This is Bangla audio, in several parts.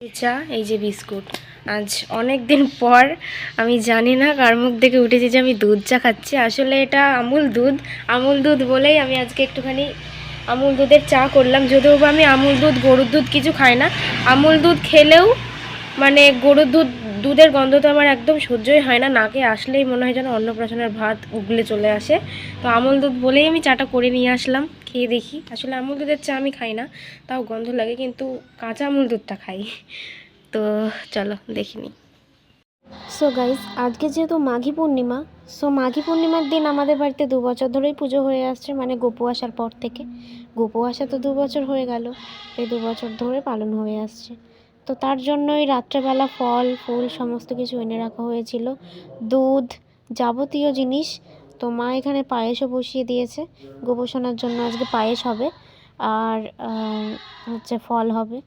চা, এই যে বিস্কুট। আজ অনেক দিন পর, আমি জানি না কার মুখ থেকে উঠেছি যে আমি দুধ চা খাচ্ছি। আসলে এটা আমুল দুধ। আমুল দুধ বলেই আমি আজকে একটুখানি আমুল দুধের চা করলাম। যদিও বা আমি আমুল দুধ, গরুর দুধ কিছু খাই না। আমুল দুধ খেলেও মানে গরুর দুধ দুধের গন্ধ তো আমার একদম সহ্যই হয় না, নাকে আসলেই মনে হয় যেন অন্নপ্রাশনের ভাত উগলে চলে আসে। তো আমুল দুধ বলেই আমি চাটা করে নিয়ে আসলাম, খেয়ে দেখি। আসলে আমুল দুধের চা আমি খাই না, তাও গন্ধ লাগে কিন্তু কাঁচা আমুল দুধটা খাই। তো চলো দেখিনি সো গাইস আজকে যেহেতু মাঘী পূর্ণিমা সো মাঘী পূর্ণিমার দিন আমাদের বাড়িতে দু বছর ধরেই পুজো হয়ে আসছে মানে গোপু আসার পর থেকে। গোপু আসা তো দু বছর হয়ে গেল, এই দু বছর ধরে পালন হয়ে আসছে। তো তার জন্যই রাত্রেবেলা ফল, ফুল সমস্ত কিছু এনে রাখা হয়েছিল। দুধ যাবতীয় জিনিস তো মা এখানে পায়েসও বসিয়ে দিয়েছে। গোপোষণার জন্য আজকে পায়েস হবে আর হচ্ছে ফল হবে।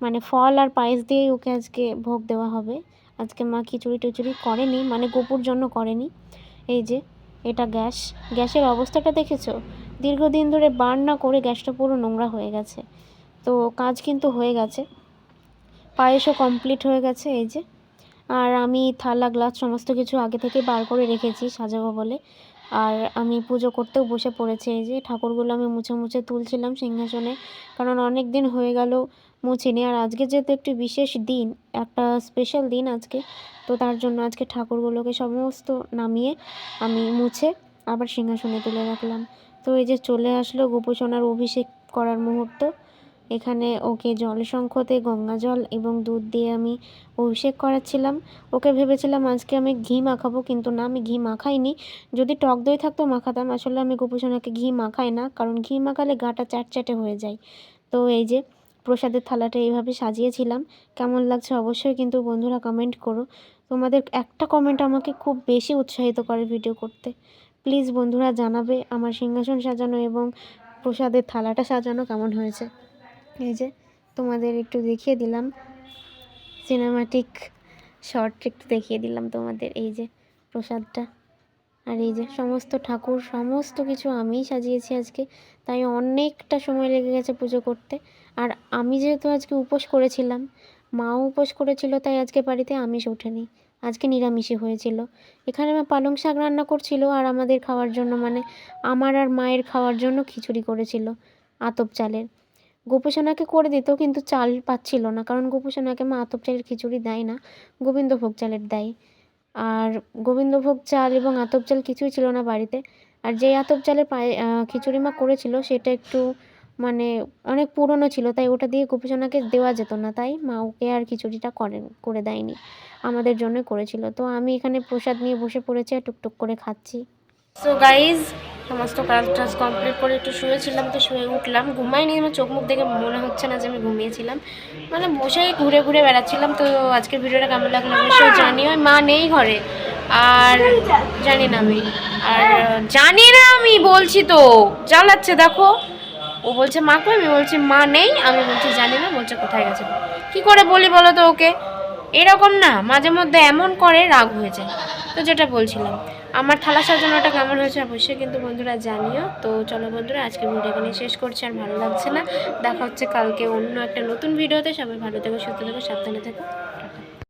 মানে ফল আর পায়েস দিয়েই ওকে আজকে ভোগ দেওয়া হবে। আজকে মা খিচুড়ি টিচুড়ি করেনি মানে গোপুর জন্য করেনি। এই যে, এটা গ্যাস। গ্যাসের অবস্থাটা দেখেছ? দীর্ঘদিন ধরে বার্ন না করে গ্যাসটা পুরো নোংরা হয়ে গেছে। তো কাজ কিন্তু হয়ে গেছে। পায়েসও কমপ্লিট হয়ে গেছে, এই যে। আর আমি থালা গ্লাস সমস্ত কিছু আগে থেকে বার করে রেখেছি সাজাবো বলে। আর আমি পুজো করতেও বসে পড়েছি, এই যে ঠাকুরগুলো আমি মুছে মুছে তুলছিলাম সিংহাসনে। কারণ অনেক দিন হয়ে গেল মুছিনি, আর আজকে যেহেতু একটি বিশেষ দিন, একটা স্পেশাল দিন আজকে, তো তার জন্য আজকে ঠাকুরগুলোকে সমস্ত নামিয়ে আমি মুছে আবার সিংহাসনে তুলে রাখলাম। তো এই যে চলে আসলো গোপোষণার অভিষেক করার মুহূর্ত। এখানে ওকে জলশঙ্খতে গঙ্গা জল এবং দুধ দিয়ে আমি অভিষেক করাচ্ছিলাম। ওকে ভেবেছিলাম আজকে আমি ঘি মাখাবো, কিন্তু না, আমি ঘি মাখাইনি। যদি টক দই থাকতো মাখাতাম, আসলে আমি গোপোষণাকে ঘি মাখাই না, কারণ ঘি মাখালে গাটা চ্যাটচ্যাটে হয়ে যায়। তো এই যে প্রসাদের থালাটা এইভাবে সাজিয়েছিলাম। কেমন লাগছে অবশ্যই কিন্তু বন্ধুরা কমেন্ট করো। তোমাদের একটা কমেন্ট আমাকে খুব বেশি উৎসাহিত করে ভিডিও করতে। প্লিজ বন্ধুরা জানাবে আমার সিংহাসন সাজানো এবং প্রসাদের থালাটা সাজানো কেমন হয়েছে। এই যে তোমাদের একটু দেখিয়ে দিলাম। সিনেমাটিক শর্ট একটু দেখিয়ে দিলাম তোমাদের, এই যে প্রসাদটা। আর এই যে সমস্ত ঠাকুর, সমস্ত কিছু আমিই সাজিয়েছি আজকে, তাই অনেকটা সময় লেগে গেছে পুজো করতে। আর আমি যেহেতু আজকে উপোস করেছিলাম, মাও উপোস করেছিল, তাই আজকে বাড়িতে আমিষ ওঠেনি। আজকে নিরামিষই হয়েছিল। এখানে মা পালং শাক রান্না করছিল আর আমাদের খাওয়ার জন্য মানে আমার আর মায়ের খাওয়ার জন্য খিচুড়ি করেছিল আতপ চালের। গোপোষণাকে করে দিত কিন্তু চাল পাচ্ছিল না, কারণ গোপোষণাকে মা আতপ চালের খিচুড়ি দেয় না, গোবিন্দভোগ চালের দেয়। আর গোবিন্দভোগ চাল এবং আতপ চাল কিছুই ছিল না বাড়িতে। আর যেই আতপ চালের পায়ে খিচুড়ি মা করেছিল সেটা একটু মানে অনেক পুরনো ছিল, তাই ওটা দিয়ে গোপীসোনাকে দেওয়া যেত না, তাই মা ওকে আর খিচুড়িটা করেন করে দেয়নি, আমাদের জন্য করেছিল। তো আমি এখানে প্রসাদ নিয়ে বসে পড়েছি আর টুকটুক করে খাচ্ছি। সো গাইজ সমস্ত কাজ টাজ কমপ্লিট করে একটু শুয়েছিলাম তো শুয়ে উঠলাম। ঘুমাইনি আমার চোখ মুখ দেখে মনে হচ্ছে না যে আমি ঘুমিয়েছিলাম। মানে বসেই ঘুরে ঘুরে বেড়াচ্ছিলাম তো আজকের ভিডিওটা কেমন লাগল অবশ্যই জানি ওই মা নেই ঘরে। আর জানি না আমি, আর জানি না আমি, বলছি তো, জ্বালাচ্ছে দেখো। ও বলছে, মা কই? আমি বলছি, মা নেই। আমি বলছি, জানি না। বলছে, কোথায় গেছে? কি করে বলি বলো তো ওকে? এরকম না, মাঝে মধ্যে এমন করে রাগ হয়ে যায়। তো যেটা বলছিলাম। আমার থালা সাজানোটা কেমন হয়েছে অবশ্যই কিন্তু বন্ধুরা জানিও। তো চলো বন্ধুরা আজকে ভিডিও এখানে শেষ করছি, আর ভালো লাগছে না। দেখা হচ্ছে কালকে অন্য একটা নতুন ভিডিওতে সবাই ভালো থেকো, সুস্থ থেকো, সাবধানে থেকো।